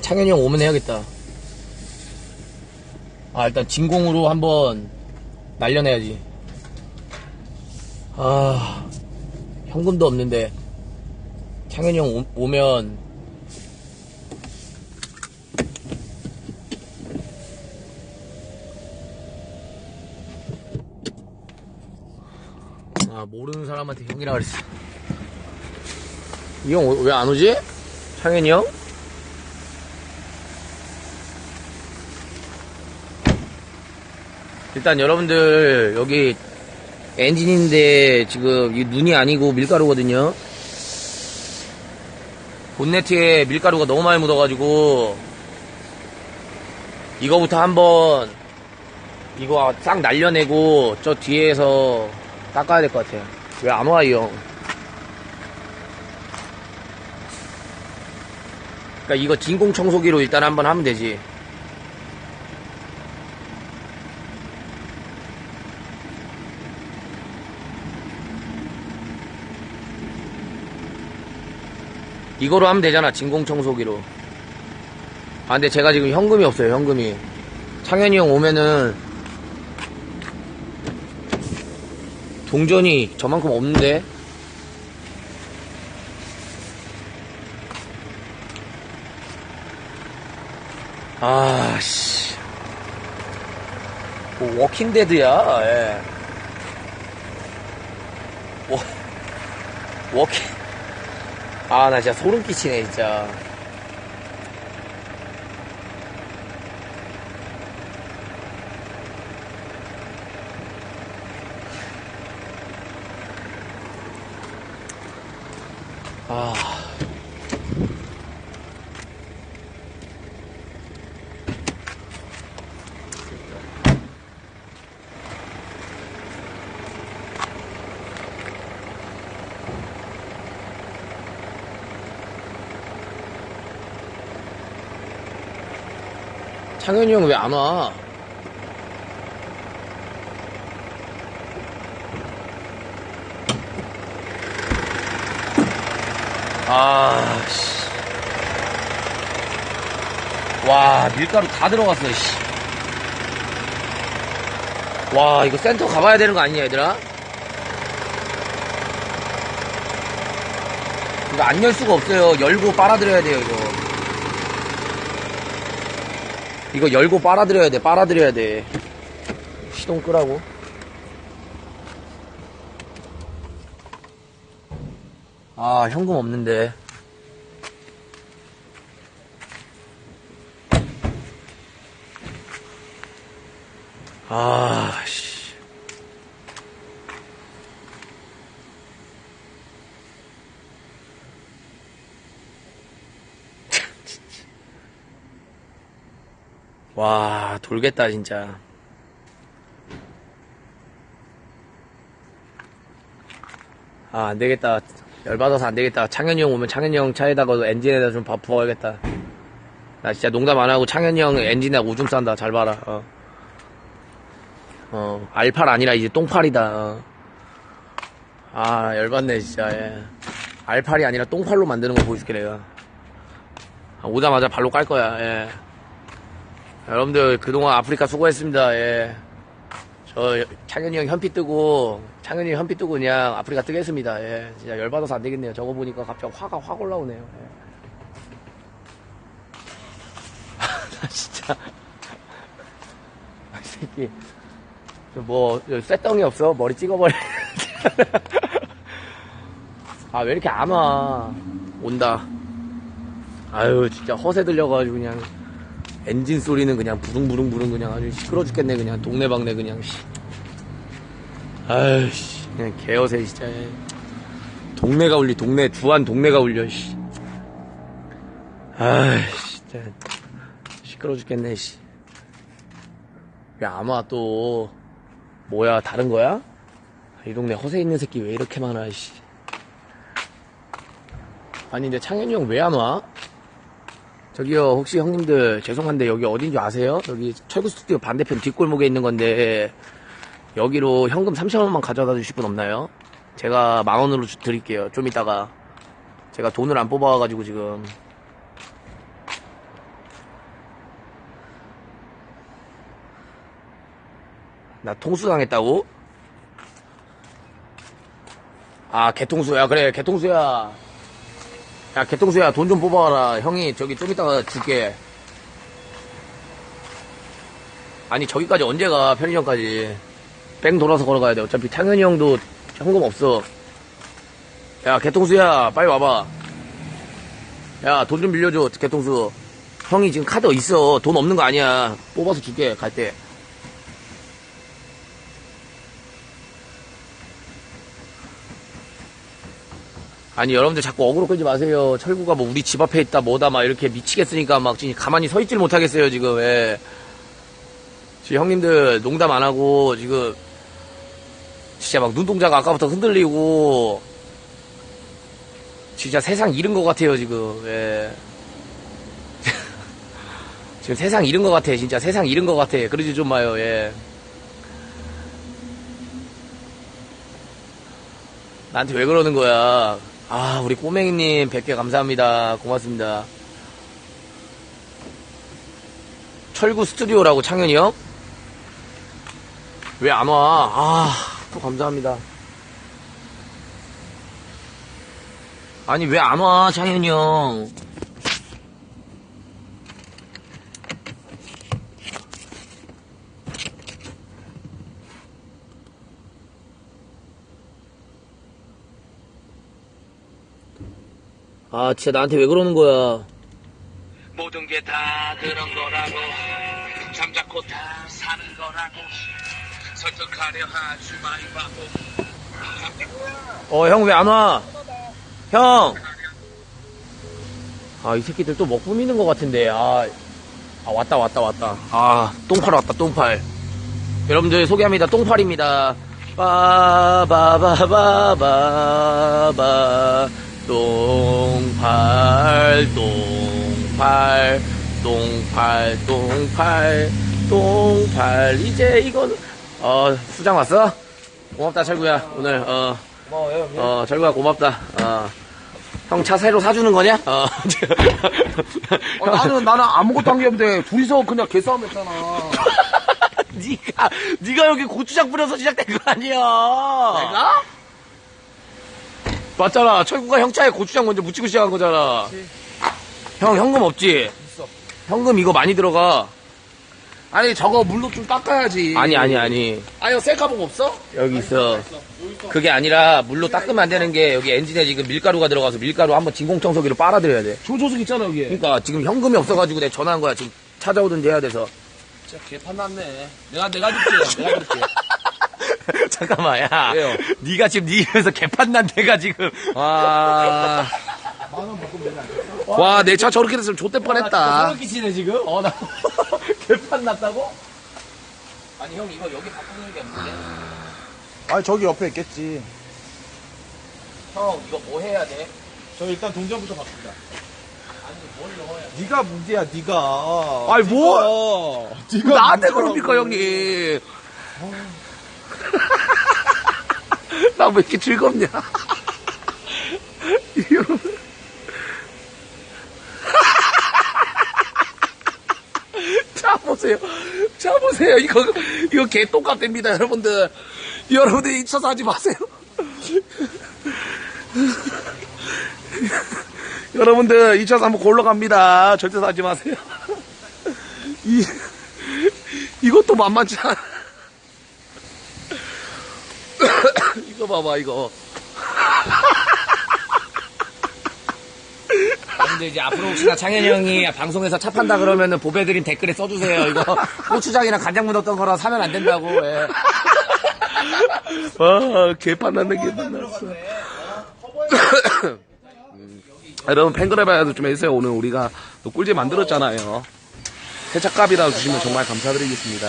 창현이 형 오면 해야겠다. 아, 일단 진공으로 한번 날려내야지. 아, 현금도 없는데. 창현이 형 오- 오면 아, 모르는 사람한테 형이라 그랬어. 이 형 왜 안 오지? 창현이 형? 일단 여러분들 여기 엔진인데 지금 이 눈이 아니고 밀가루거든요. 본네트에 밀가루가 너무 많이 묻어가지고 이거부터 한번 이거 싹 날려내고 저 뒤에서 닦아야 될 것 같아요. 왜 안 와, 이 형? 그러니까 이거 진공 청소기로 일단 한번 하면 되지. 이거로 하면 되잖아, 진공 청소기로. 아, 근데 제가 지금 현금이 없어요, 현금이. 창현이 형 오면은 동전이 저만큼 없는데 아씨 뭐 워킹데드야 예. 워, 워킹 아 나 진짜 소름 끼치네 진짜. 아 창현이 형 왜 안 와? 아, 씨. 와, 밀가루 다 들어갔어, 씨. 와, 이거 센터 가봐야 되는 거 아니냐, 얘들아? 이거 안 열 수가 없어요. 열고 빨아들여야 돼요, 이거. 이거 열고 빨아들여야 돼, 빨아들여야 돼. 시동 끄라고. 아, 현금 없는데. 아, 씨. 와, 돌겠다, 진짜. 아, 안 되겠다. 열받아서 안 되겠다. 창현이 형 오면 창현이 형 차에다가 엔진에다 좀 밥 부어야겠다. 나 진짜 농담 안 하고 창현이 형 엔진에 오줌 싼다. 잘 봐라. 어. 어, 알팔 아니라 이제 똥팔이다. 어. 아, 열받네, 진짜. 예. 알팔이 아니라 똥팔로 만드는 거 보여줄게, 내가. 아, 오자마자 발로 깔 거야, 예. 여러분들, 그동안 아프리카 수고했습니다, 예. 저, 창현이 형 현피 뜨고, 창현이 형 현피 뜨고 그냥 아프리카 뜨겠습니다, 예. 진짜 열받아서 안 되겠네요. 저거 보니까 갑자기 화가 확 올라오네요, 예. 나 진짜. 아, 이 새끼. 뭐, 쇳덩이 없어? 머리 찍어버려. 아, 왜 이렇게 안 와? 온다. 아유, 진짜 허세 들려가지고 그냥. 엔진 소리는 그냥 부릉부릉부릉 그냥 아주 시끄러 죽겠네, 그냥. 동네방네 그냥, 씨. 아유, 씨. 그냥 개어세, 진짜. 동네가 울리, 동네, 주한 동네가 울려, 씨. 아유, 진짜. 시끄러 죽겠네, 씨. 와, 또. 뭐야, 다른 거야? 이 동네 허세 있는 새끼 왜 이렇게 많아, 씨. 아니, 근데 창현이 형 왜 안 와? 저기요 혹시 형님들 죄송한데 여기 어딘지 아세요? 여기 철구 스튜디오 반대편 뒷골목에 있는 건데 여기로 현금 3천원만 가져다 주실 분 없나요? 제가 만원으로 드릴게요 좀 이따가 제가 돈을 안 뽑아와가지고 지금 나 통수당했다고? 아 개통수야 그래 개통수야 야, 개통수야. 돈 좀 뽑아와라. 형이 저기 좀 이따가 줄게. 아니, 저기까지 언제 가, 편의점까지. 뺑 돌아서 걸어가야 돼. 어차피 창현이 형도 현금 없어. 야, 개통수야. 빨리 와봐. 야, 돈 좀 빌려줘, 개통수. 형이 지금 카드 있어. 돈 없는 거 아니야. 뽑아서 줄게, 갈 때. 아니 여러분들 자꾸 어그로 끌지 마세요. 철구가 뭐 우리 집 앞에 있다 뭐다 막 이렇게 미치겠으니까 막 지금 가만히 서 있질 못하겠어요 지금. 예. 지금 형님들 농담 안 하고 지금 진짜 막 눈동자가 아까부터 흔들리고 진짜 세상 잃은 것 같아요 지금. 예. 지금 세상 잃은 것 같아 진짜 세상 잃은 것 같아. 그러지 좀 마요. 예. 나한테 왜 그러는 거야? 아, 우리 꼬맹이님 100개 감사합니다. 고맙습니다. 철구 스튜디오라고 창현이 형? 왜 안 와? 아, 또 감사합니다. 아니, 왜 안 와, 창현이 형? 아, 진짜 나한테 왜 그러는 거야? 모든 게 다 그런 거라고 잠자코 다 사는 거라고 설득하려 하지 마 이 바보 어, 형 왜 안 와? 형! 아, 이 새끼들 또뭐 꾸미는 것 같은데, 아. 아, 왔다, 왔다, 왔다. 아, 똥팔 왔다, 똥팔. 여러분들 소개합니다. 똥팔입니다. 빠바바바바바. 똥팔, 똥팔, 똥팔, 똥팔, 똥팔. 이제 이건, 어, 수장 왔어? 고맙다, 철구야. 오늘, 어, 고마워요. 어, 철구야, 고맙다. 어. 형 차 새로 사주는 거냐? 어. 어, 나는, 나는 아무것도 한 게 없는데, 둘이서 그냥 개싸움 했잖아. 니가, 니가 여기 고추장 뿌려서 시작된 거 아니야. 내가? 맞잖아. 철구가 형 차에 고추장 먼저 묻히고 시작한 거잖아. 형, 현금 없지? 있어. 현금 이거 많이 들어가. 아니, 저거 물로 좀 닦아야지. 아니, 아니, 아니. 아니, 셀카봉 없어? 여기 있어. 그게 아니라 물로 닦으면 안 되는 게 여기 엔진에 지금 밀가루가 들어가서 밀가루 한번 진공청소기로 빨아들여야 돼. 조조석 있잖아, 여기. 그러니까 지금 현금이 없어가지고 내가 전화한 거야. 지금 찾아오든지 해야 돼서. 진짜 개판 났네. 내가, 내가 줄게. 내가 줄게. 잠깐만, 야. 왜요? 네가 지금 네 입에서 개판난 데가 지금. 와. 와, 내 차 저렇게 됐으면 좆될 뻔했다. 끼치네, 지금? 어, 나 개판 났다고? 아니, 형, 이거 여기 바꾸는 게 없는데? 아니 저기 옆에 있겠지. 형, 이거 뭐 해야 돼? 저 일단 동전부터 바꿉니다. 아니, 뭘 넣어야 돼? 네가 문제야, 네가. 아니, 뭐? 네가 나한테 문제라고. 그럽니까, 형님? 나 왜 이렇게 즐겁냐? 이거. 자, 보세요. 자, 보세요. 이거, 이거 개 똑같답니다, 여러분들. 여러분들 잊혀서 하지 마세요. 여러분들, 잊혀서 한번 골러 갑니다. 절대 사지 마세요. 이, 이것도 만만치 않아. 이거 봐봐, 이거. 근데 이제 앞으로 혹시나 창현이 형이 방송에서 차 판다 그러면은 보배드린 댓글에 써주세요. 이거 고추장이랑 간장 묻었던 거라 사면 안 된다고. 예. 아, 개판 났네, 개판 났어. 음, 여러분 팬그래봐야도 좀 해주세요. 오늘 우리가 또 꿀잼 만들었잖아요. 세차값이라도 주시면 정말 감사드리겠습니다.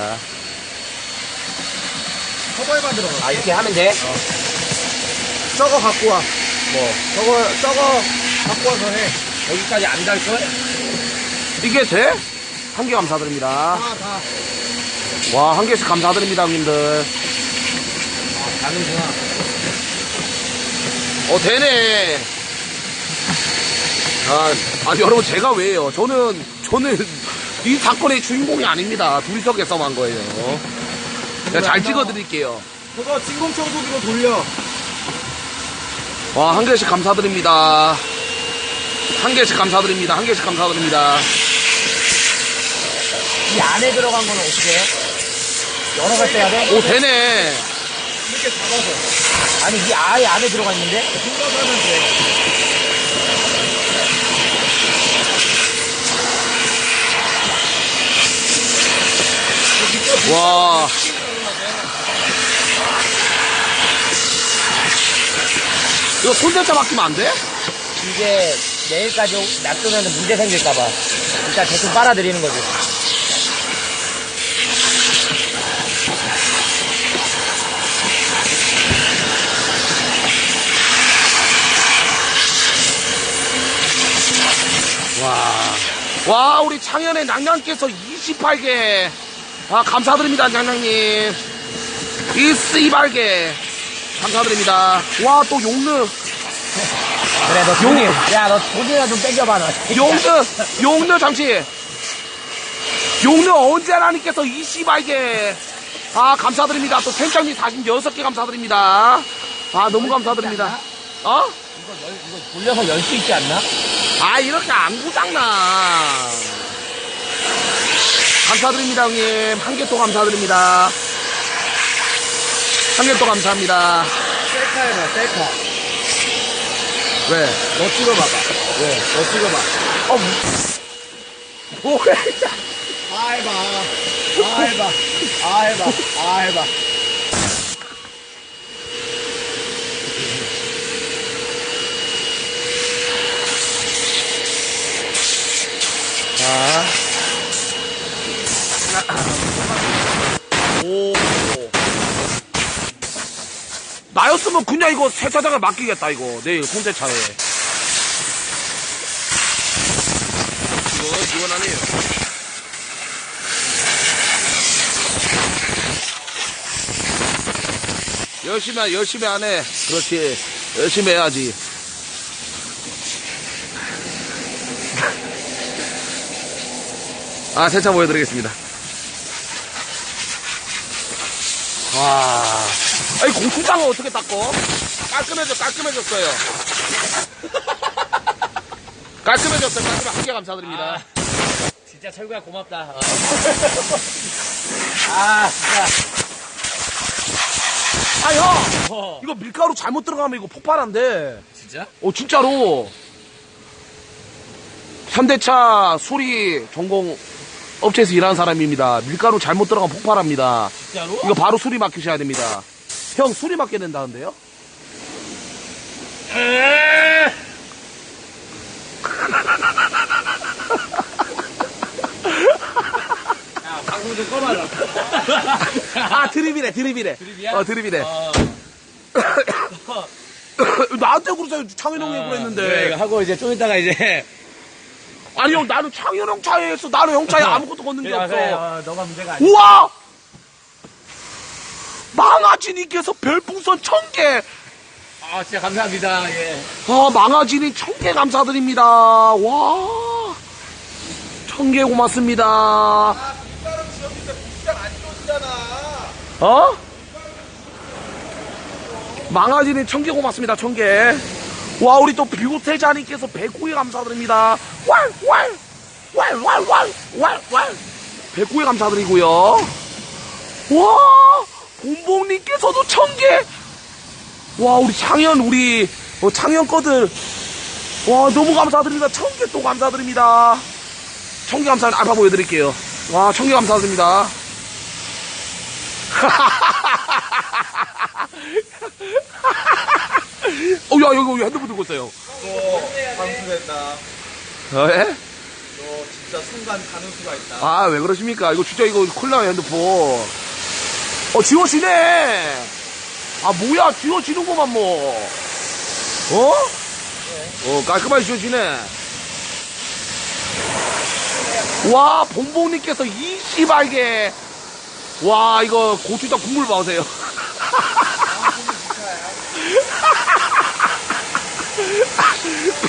커버에 만들어. 아, 이렇게 하면 돼? 저거 갖고 와. 뭐, 저거, 저거 갖고 와서 해. 여기까지 안 닿을걸? 이게 돼? 한 개 감사드립니다. 다, 다. 와, 한 개씩 감사드립니다, 형님들. 가는구나. 어, 되네. 아, 아, 여러분, 제가 왜요? 저는, 저는 이 사건의 주인공이 아닙니다. 둘이서 개싸움한 거예요. 제가 잘 찍어드릴게요. 그거 진공청소기로 돌려. 와, 한 개씩 감사드립니다. 한 개씩 감사드립니다. 한 개씩 감사드립니다. 이 안에 들어간 거는 어떻게 해요? 여러 갈 빼야 돼? 오, 되네. 이렇게 잡아서. 아니, 이 아예 안에 들어가 있는데? 생각하면 돼. 와. 이거 손대자 맡기면 안 돼? 이게 내일까지 놔두면 문제 생길까봐. 일단 대충 빨아들이는 거지. 와. 와, 우리 창현의 냥냥께서 28개. 아, 감사드립니다, 냥냥님. 이 씨발개. 감사드립니다. 와, 또 용느. 그래, 너 돈이, 야, 너 돈이나 좀 땡겨봐, 너. 용느, 용느 잠시. 용느 언제라니께서 이 씨발개. 아, 감사드립니다. 또 생장님 46개 감사드립니다. 아, 너무 감사드립니다. 어? 돌려서 열 수 있지 않나? 아 이렇게 안 고장나 감사드립니다 형님 한 개 또 감사드립니다 또 감사합니다 셀카 해봐, 셀카. 왜? 너 찍어봐봐. 왜? 너 찍어봐. 어, 뭐해 아 해봐. 아 해봐. 아 해봐. 아 해봐. 자. 오. 나였으면 그냥 이거 세차장에 맡기겠다 이거. 내일 손대차에. 이거 아니에요. 열심히 하- 열심히 하네. 그렇지. 열심히 해야지. 아, 세차 보여드리겠습니다. 와. 아니, 공투장은 어떻게 닦어? 깔끔해져, 깔끔해졌어요. 깔끔해졌어요, 개 감사드립니다. 진짜 철구야, 고맙다. 어. 아, 진짜. 아, 형! 어. 이거 밀가루 잘못 들어가면 이거 폭발한대. 진짜? 어, 진짜로. 현대차 수리 전공 업체에서 일하는 사람입니다. 밀가루 잘못 들어가면 폭발합니다. 진짜로? 이거 바로 수리 맡기셔야 됩니다. 형, 수리 맡게 된다는데요? 야, 방송 좀 꺼봐라. 아, 드립이래, 드립이래. 드립이야? 어, 드립이래. 어. 나한테 그러세요. 창현 형이 그래, 그랬는데. 이거 하고 이제 좀 이따가 이제. 아니, 형, 나는 창현 형 차에 했어. 나는 형 차에 아무것도 걷는 게 그래, 없어. 그래, 어, 너가 문제가 아니야. 우와! 망아지님께서 별풍선 천 개. 아, 진짜 감사합니다. 예. 아, 망아지님 천개 감사드립니다. 와. 천개 고맙습니다. 아, 빗가루 지었는데 빗장 안 지워지잖아. 어? 망아지님 천개 고맙습니다. 천 개. 와, 우리 또 비오태자님께서 백구에 감사드립니다. 왈, 왈, 왈, 왈, 왈, 왈, 왈. 백구에 감사드리고요. 와, 본봉님께서도 천 개. 와, 우리 창현, 우리, 어, 창현 거들. 와, 너무 감사드립니다. 천개 또 감사드립니다. 천개 감사합니다. 알파 보여드릴게요. 와, 천개 감사드립니다. 어, 야, 여기, 핸드폰 들고 있어요. 너 방수됐다. 어, 예? 너 진짜 순간 가는 수가 있다. 아, 왜 그러십니까? 이거 진짜 이거 나요, 핸드폰. 어, 지워지네. 아, 뭐야, 지워지는구만, 뭐. 어? 어, 깔끔하게 지워지네. 와, 본봉님께서 이 씨발게. 와, 이거 고추장 국물 봐세요.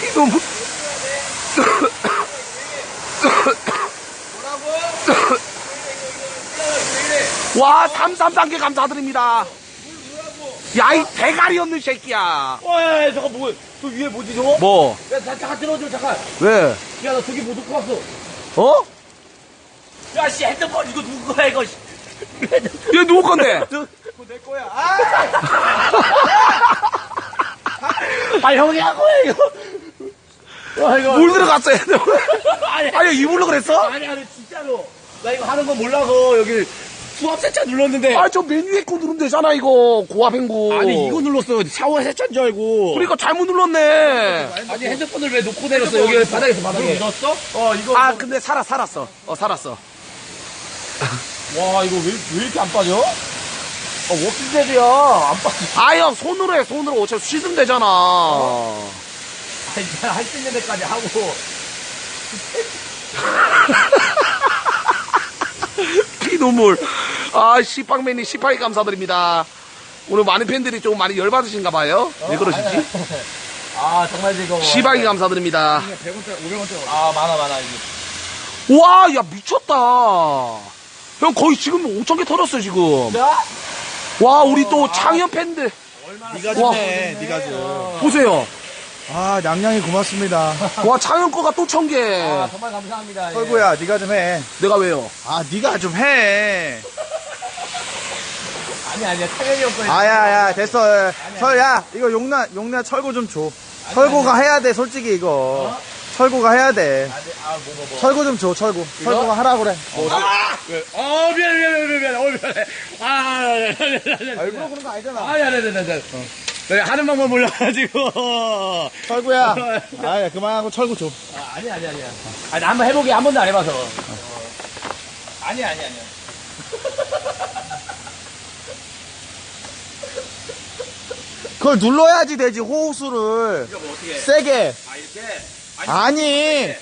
피도 묻- 뭐라고? 왜 이래? 와, 3, 3 단계 감사드립니다. 야, 이 대가리 없는 새끼야. 어, 야, 야, 잠깐, 뭐, 저 위에 뭐지, 저거? 뭐? 야, 자, 잠깐 들어줘, 잠깐. 왜? 야, 나 저기 뭐 놓고 왔어. 어? 야, 씨, 핸드폰, 이거 누구 거야, 이거, 씨. 얘 누구 건데? 그거 내 거야. 아! 아, 형이 한 거야, 이거. 와, 이거. 물 들어갔어, 얘. 아니, 아니, 이불로 그랬어? 아니, 아니, 진짜로. 나 이거 하는 거 몰라서, 여기, 수압 세차 눌렀는데. 아, 저 메뉴에 거 누르면 되잖아, 이거. 고압 행구. 아니, 이거 눌렀어. 샤워 세차인 줄 알고. 그러니까 잘못 눌렀네. 아니, 핸드폰을 왜 놓고 내렸어? 여기 바닥에서 바닥에. 묻었어? 어, 이거. 아, 근데 살아, 살았어. 어, 살았어. 와, 이거 왜, 왜 이렇게 안 빠져? 어, 워킹데드야. 안 빠져. 아, 형, 손으로 해, 손으로. 어차피 씻으면 되잖아. 아니, 할수 있는 데까지 하고. 피눈물. 아, 시빵맨이 18개 감사드립니다. 오늘 많은 팬들이 좀 많이 열받으신가 봐요. 왜 그러시지? 아, 정말 즐거워. 시방이 감사드립니다. 100원짜리, 500원짜리. 아, 많아, 많아, 이게. 와, 야, 미쳤다. 형, 거의 지금 5천개 털었어, 지금. 야? 와, 우리 또 창현 팬들. 니가 니가 좀. 보세요. 아, 냥냥이 고맙습니다. 와, 창현 거가 또천 개. 아, 정말 감사합니다. 예. 설구야, 니가 좀 해. 내가 왜요? 아, 니가 좀 해. 아니, 아니야. 당연히 형 거야. 아야, 야, 됐어. 설, 야, 이거 용나, 용나 철구 좀 줘. 철구가 해야 돼, 솔직히 이거. 철구가 해야 돼. 아, 뭐, 뭐, 뭐. 철구 좀 줘, 철구. 철구가 하라 그래. 아! 어, 미안해, 미안해, 미안해, 미안해. 어, 미안해. 아, 미안해. 아, 일부러 그런 거 아니잖아. 아, 미안해, 미안해, 미안해. 내가 하는 방법 몰라가지고. 철구야. 아, 야, 그만하고 철구 줘. 아, 아니야, 아니야, 아니야. 아니, 한번 해보게 한 번도 안 해봐서. 아니야, 아니야, 아니야. 그걸 눌러야지 되지, 호수를. 이거 뭐 어떻게 해? 세게. 아, 이렇게? 아니.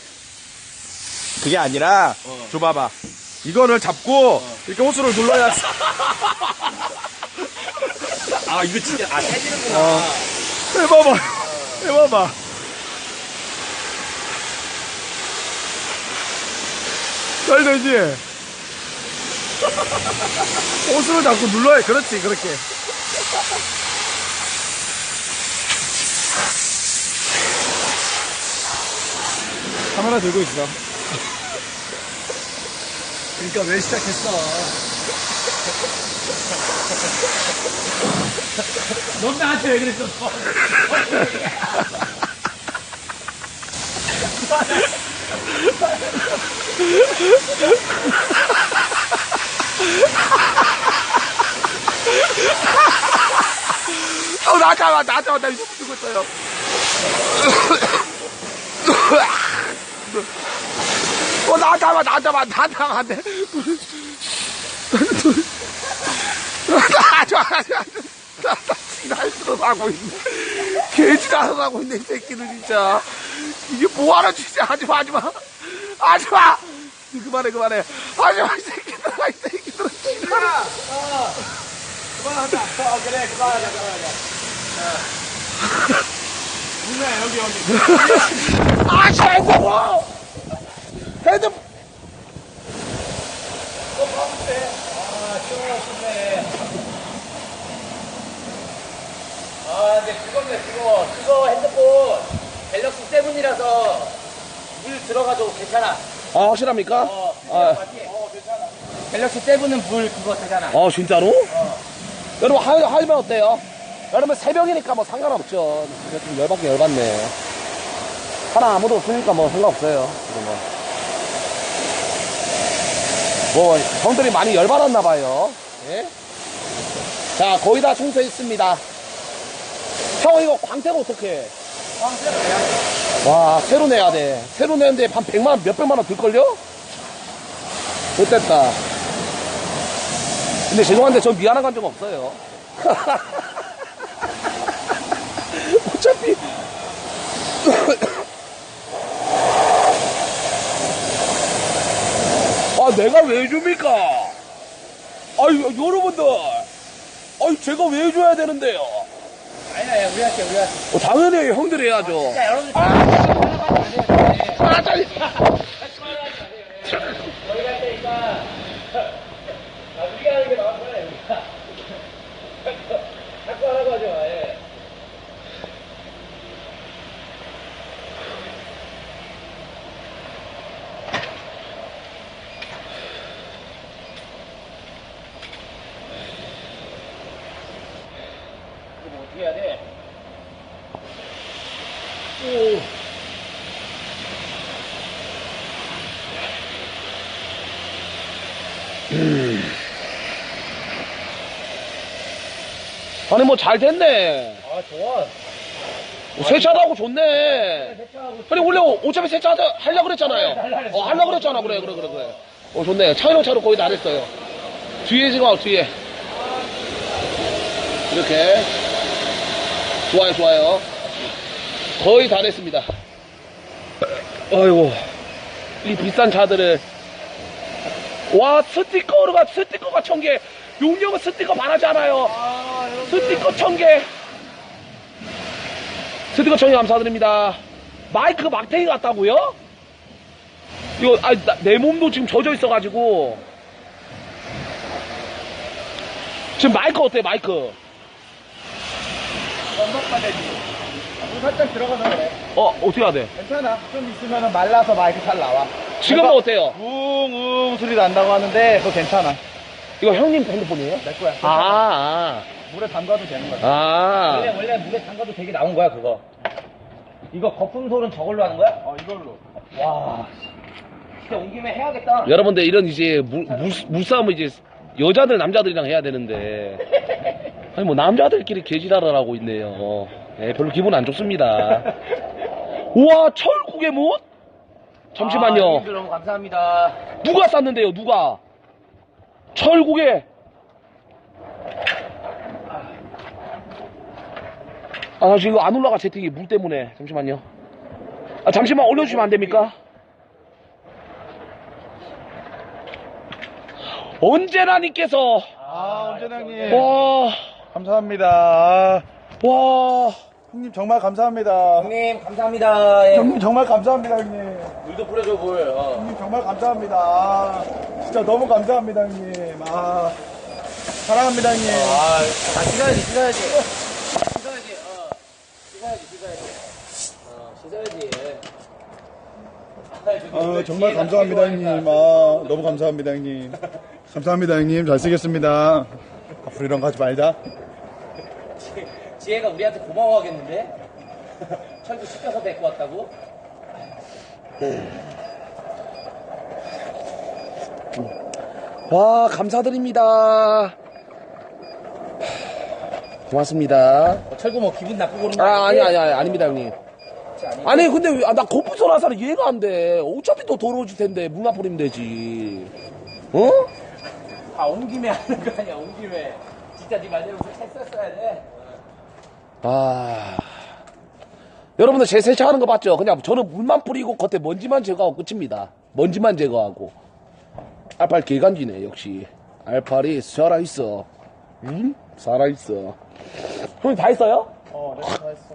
그게 아니라, 줘봐봐. 이거를 잡고, 이렇게 호수를 눌러야. 아, 이거 진짜, 아, 세지는구나. 어. 해봐봐. 해봐봐. 잘 되지? 호수를 잡고 눌러야, 그렇지, 그렇게. 카메라 들고 있어. 그러니까 왜 시작했어? 넌 나한테 왜 그랬어? 어, 나 잠깐만, 나 쓰고 있어요. 어, 나 잠깐만, 나 잠깐만, 나 잠깐만, 안 돼. 나 잠깐만, 나, 나 지랄스러워 하고 있네. 개지랄을 하고 있네, 이 새끼들, 진짜. 이게 뭐하러 진짜 하지 마, 하지 마. 하지 마! 그만해, 그만해. 하지 마, 이 새끼들, 이 새끼들. 지랄. 그만하자. 어, 그래, 그만하자, 그만하자. 누나, 여기, 여기. 아, 핸드폰! 핸드폰! 아, 근데 그거네, 그거. 그거 핸드폰 갤럭시 7이라서 물 들어가도 괜찮아. 아, 확실합니까? 어, 아. 맞지? 어, 괜찮아. 갤럭시 7은 물 그거 되잖아. 어, 진짜로? 여러분, 하, 하면 어때요? 여러분, 새벽이니까 뭐 상관없죠. 좀 열받긴 열받네. 하나 아무도 없으니까 뭐 상관없어요. 뭐. 뭐, 형들이 많이 열받았나 봐요. 예? 자, 거의 다 청소했습니다. 형, 이거 광택 어떡해? 와, 새로 내야 돼. 새로 내는데 한 100만, 몇백만 원 들걸요? 못됐다. 근데 죄송한데 전 미안한 감정 없어요. 어차피 아 내가 왜 줍니까? 아유 여러분들, 아유 제가 왜 줘야 되는데요? 아니야, 우리 할게, 우리 할게. 어, 당연히 형들이 해야죠. 자, 여러분들. 아, 아. 저희가 할 테니까. 아, 우리가 하는 게 나아. 아니 뭐 잘 됐네. 아, 좋아. 세차도 하고 좋네. 세차하고 아니 원래 어차피 세차 하려고 그랬잖아요. 어 하려고 그랬잖아. 그래 그래 그래 그래. 어 좋네. 차이로 차로 거의 다 됐어요. 뒤에 지금 와 뒤에. 이렇게. 좋아요 좋아요. 거의 다 됐습니다. 아이고 이 비싼 차들을 와 스티커가 스티커가 천 개. 용역은 스티커 많아잖아요. 스티커 천 개. 스티커 청개 감사드립니다. 마이크 막탱이 같다고요? 이거 아, 나- 내 몸도 지금 젖어 있어가지고 지금 마이크 어때 마이크? 건너까지 물 살짝 들어가서 그래 어 어떻게 해야 돼? 괜찮아 좀 있으면 말라서 마이크 잘 나와 지금은 어때요? 웅웅 소리 난다고 하는데 그거 괜찮아 이거 형님 핸드폰이에요? 내 거야 아, 물에 담가도 되는 거야 아, 원래, 아. 원래 물에 담가도 되게 나온 거야, 그거. 이거 거품솔은 저걸로 하는 거야? 어 이걸로 와. 진짜 온 김에 해야겠다. 여러분들 이런 이제 물, 물, 물싸움을 이제 여자들 남자들이랑 해야 되는데 아니 뭐 남자들끼리 개지랄을 하고 있네요. 네, 별로 기분 안 좋습니다. 우와 철국의 못? 잠시만요. 아, 형님들 너무 감사합니다. 누가 쌌는데요? 누가? 철국에 아 지금 안 올라가 채팅이 물 때문에 잠시만요. 아 잠시만 올려주시면 안 됩니까? 언제나님께서 아 엄재장님 와, 감사합니다 아, 와, 형님 정말 감사합니다 형님, 감사합니다. 예. 형님 정말 감사합니다 형님 물도 뿌려줘, 물. 어. 형님 정말 감사합니다 아, 진짜 너무 감사합니다 형님 아 사랑합니다 형님 아, 다 씻어야지, 씻어야지. 씻어야지, 어. 씻어야지, 씻어야지. 어, 씻어야지. 아, 정말 감사합니다 형님 아, 너무 감사합니다 형님 감사합니다 형님 잘 쓰겠습니다 앞으로 이런 거 하지 말자 지혜가 우리한테 고마워하겠는데? 철도 시켜서 데리고 왔다고? 와 감사드립니다. 고맙습니다. 어, 철구 뭐 기분 나쁘고 그런 거 아, 아니? 아니, 아니, 아닙니다, 형님. 아니. 근데, 왜- 아, 나 거푸서 나사는 이해가 안 돼. 어차피 또 더러워질 텐데, 물만 뿌리면 되지. 어? 다온 김에 하는 거 아니야, 온 김에. 진짜 네 말대로 했었어야 돼. 아. 여러분들 제 세차하는 거 봤죠? 그냥 저는 물만 뿌리고 겉에 먼지만 제거하고 끝입니다. 먼지만 제거하고. 알팔 개간지네, 역시. 알팔이 살아있어. 응? 살아있어. 형님 다 했어요? 어 내가 다 했어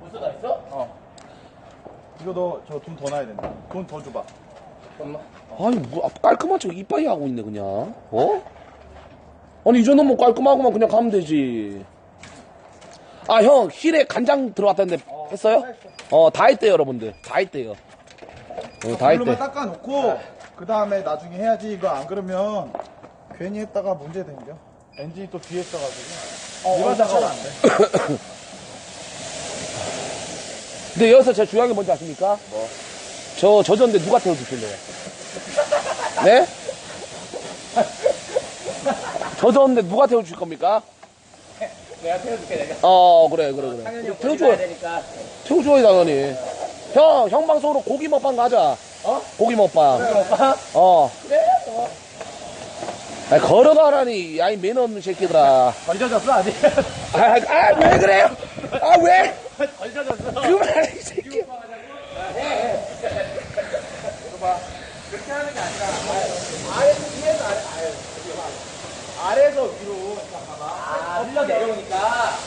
벌써 다 했어? 이거 너 저 돈더 놔야 된다 돈 더 줘봐 잠깐만. 아니, 뭐, 아, 깔끔한 척 이빠이 하고 있네, 그냥. 어? 아니, 이 정도면 깔끔하고만 그냥 가면 되지. 아, 형, 힐에 간장 들어갔다는데 했어요? 어, 다 했대요, 여러분들. 다 했대요. 어, 다 물로만 했대. 닦아놓고 그 다음에 나중에 해야지 이거 안 그러면 괜히 했다가 문제 생겨 엔진이 또 뒤에 있어가지고 일반자가 안돼 근데 여기서 제일 중요한 게 뭔지 아십니까? 뭐? 저, 젖었는데 누가 태워주실래요? 네? 젖었는데 누가 태워줄 겁니까? 내가 태워줄게, 내가. 어, 그래, 그래, 그래. 태워줘. 태워줘야 되니까. 태워줘야 당연히. 형, 형 방송으로 고기 먹방 가자. 어? 고기 먹방. 오빠? 어. 그래, 어. 아, 걸어가라니, 야이 매너 없는 새끼들아. 걸려졌어, 아직? 아, 아, 왜 그래요? 아, 왜? 걸려졌어. 그만해, 이 새끼. 아래에서 위로 아, 흘러 내려오니까.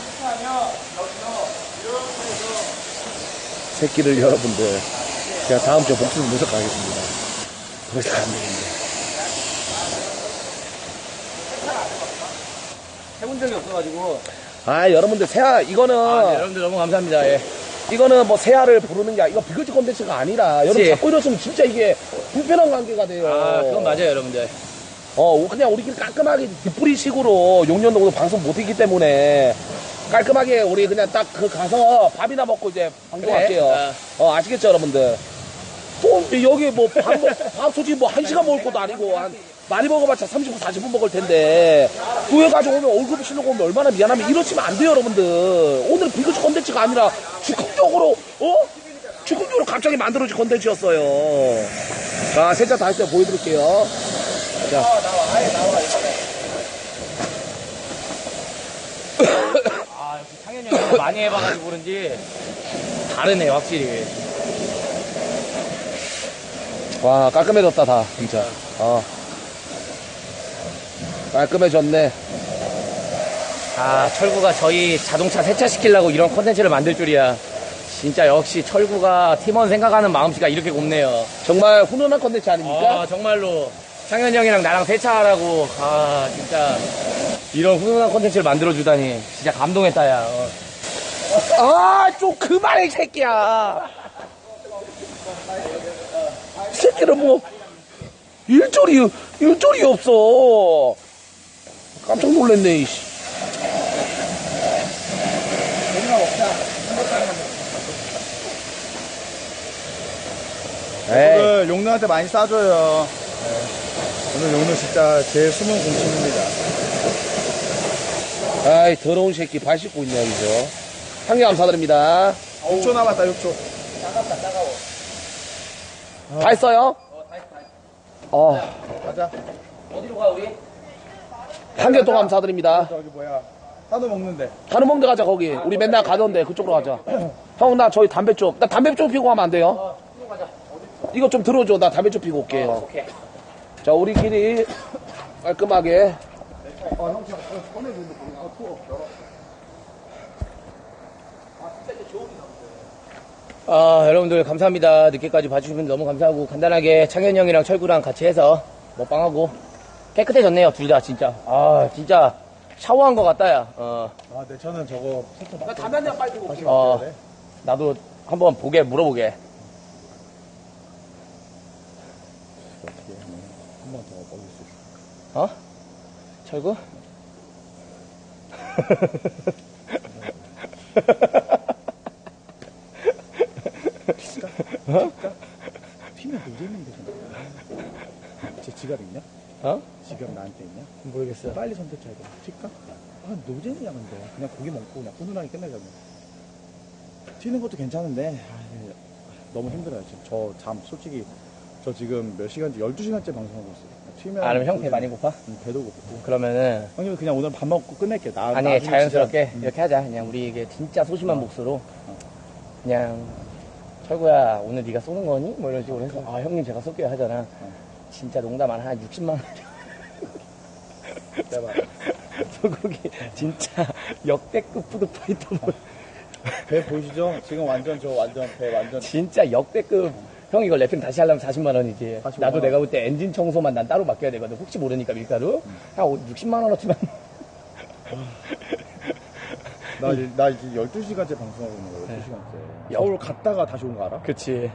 새끼들 여러분들. 제가 다음 주에 목숨 모셔 가겠습니다. 그래서 안 되겠네. 해본 적이 없어가지고. 아, 여러분들, 새하, 이거는, 아, 네, 여러분들 너무 감사합니다, 예. 이거는 뭐 새하를 부르는 게, 아니- 이거 비글즈 콘텐츠가 아니라, 여러분. 자꾸 이러시면 진짜 이게 불편한 관계가 돼요. 아, 그건 맞아요, 여러분들. 어, 그냥 우리끼리 깔끔하게 뒷부리 식으로 용년도 오늘 방송 못했기 때문에 깔끔하게 우리 그냥 딱 그 가서 밥이나 먹고 이제 방송할게요. 그래. 어, 아시겠죠, 여러분들? 또 여기 뭐 밥, 솔직히 뭐 한 시간 먹을 것도 아니고 한 많이 먹어봤자 30분, 40분 먹을 텐데 또 해가지고 오면 월급 실려고 오면 얼마나 미안하면 이러시면 안 돼요, 여러분들. 오늘 비교적 컨텐츠가 아니라 즉흥적으로, 어? 즉흥적으로 갑자기 만들어진 컨텐츠였어요. 자, 세차 다 했어요. 보여드릴게요. 자. 아, 역시 창현이 형이 많이 해봐가지고 그런지 다르네, 확실히. 와 깔끔해졌다 다 진짜 어 깔끔해졌네 아, 철구가 저희 자동차 세차시키려고 이런 컨텐츠를 만들 줄이야. 진짜 역시 철구가 팀원 생각하는 마음씨가 이렇게 곱네요. 정말 훈훈한 컨텐츠 아닙니까? 아, 정말로. 창현이 형이랑 나랑 세차하라고. 아, 진짜. 이런 훈훈한 컨텐츠를 만들어주다니. 진짜 감동했다, 야. 어. 아좀 그만해 이 새끼야 이 새끼는 뭐 일조리 일조리 없어 깜짝 놀랐네 이씨 에이 오늘 용누한테 많이 싸줘요. 네. 오늘 용누 진짜 제 숨은 공신입니다. 아이 더러운 새끼 발 씻고 있네 여기서 상계 감사드립니다 6초 남았다, 6초. 다 했어요? 어, 가자. 어디로 가, 우리? 한개 또 감사드립니다. 저기 뭐야. 한우 먹는데. 한우 먹는 데 가자 거기. 우리 맨날 가던데 그쪽으로 가자. 형 나 저희 담배 좀나 담배 좀 피고 가면 안 돼요? 이거 좀 들어줘. 나 담배 좀 피고 올게요 오케이. 자 우리끼리 깔끔하게. 아, 여러분들 감사합니다. 늦게까지 봐주시면 너무 감사하고 간단하게 창현이 형이랑 철구랑 같이 해서 먹방하고 깨끗해졌네요, 둘 다 진짜. 아, 진짜 샤워한 것 같다, 야. 어, 아, 내 차는 저거 세터 막 담배 한 대 빨리 피고 다시 어. 바꿔야 돼. 나도 한번 보게, 물어보게. 어떻게 한번 더 먹을 수 있어. 어? 철구? 피면 노잼인데, 진짜. 제 지갑 있냐? 어? 지갑 나한테 있냐? 모르겠어. 빨리 선택해야 돼. 튈까? 아, 노잼이야, 근데. 그냥 고기 먹고 그냥 훈훈하게 끝내자면. 튀는 것도 괜찮은데, 아, 너무 힘들어요, 지금. 저 잠, 솔직히, 저 지금 몇 시간째, 12시간째 방송하고 있어요. 튀면. 아, 그럼 형 배. 많이 고파? 응, 배도 고프고. 그러면은, 형님 그냥 오늘 밥 먹고 끝낼게. 나, 아니, 나중에 자연스럽게 진짜- 응. 이렇게 하자. 그냥 우리 이게 진짜 소심한 목소로. 그냥, 철구야, 오늘 네가 쏘는 거니? 뭐 이런 식으로 해서, 아, 형님 제가 쏠게요 하잖아. 진짜 농담 안 한 60만 원. 대박. 소고기 진짜 역대급 푸드파이터 뭐 배 보이시죠? 지금 완전 저 완전 배 완전 진짜 역대급 형 이거 랩핑 다시 하려면 40만 원이지 45만 나도 원. 내가 볼 때 엔진 청소만 난 따로 맡겨야 되거든 혹시 모르니까 밀가루 한 60만 원어치만 나, 이제- 나 이제 12시간째 방송하고 있는 거야, 12시간째. 서울 갔다가 다시 온 거 알아? 그치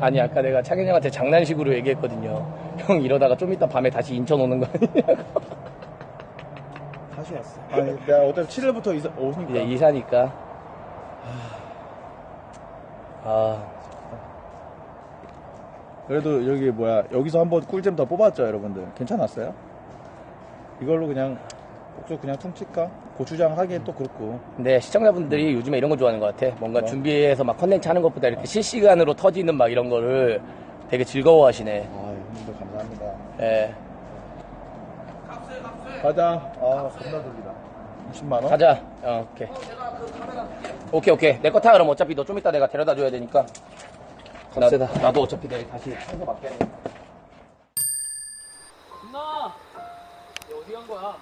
아니 아까 내가 창현이 형한테 장난식으로 얘기했거든요 형 이러다가 좀 이따 밤에 다시 인천 오는 거 아니냐고 다시 왔어. 아니, 내가 어차피 7일부터 이사, 오니까. 이제 이사니까 아 그래도 여기 뭐야, 여기서 한번 꿀잼 더 뽑았죠, 여러분들. 괜찮았어요? 이걸로 그냥, 꼭좀 그냥 퉁칠까? 고추장 하기엔 또 그렇고. 근데 시청자분들이 요즘에 이런 거 좋아하는 것 같아. 뭔가 뭐? 준비해서 막 컨텐츠 하는 것보다 이렇게 실시간으로 터지는 막 이런 거를 되게 즐거워하시네. 아, 형님들 감사합니다. 예. 가자. 아, 겁나 돌리다. 20만원? 가자. 어, 오케이. 오케이, 오케이. 내 거 타, 그럼 어차피 너 좀 이따 내가 데려다 줘야 되니까. 나, 나도 어차피 내일 다시 청소 맡겨야 돼. 누나! 어디 간 거야?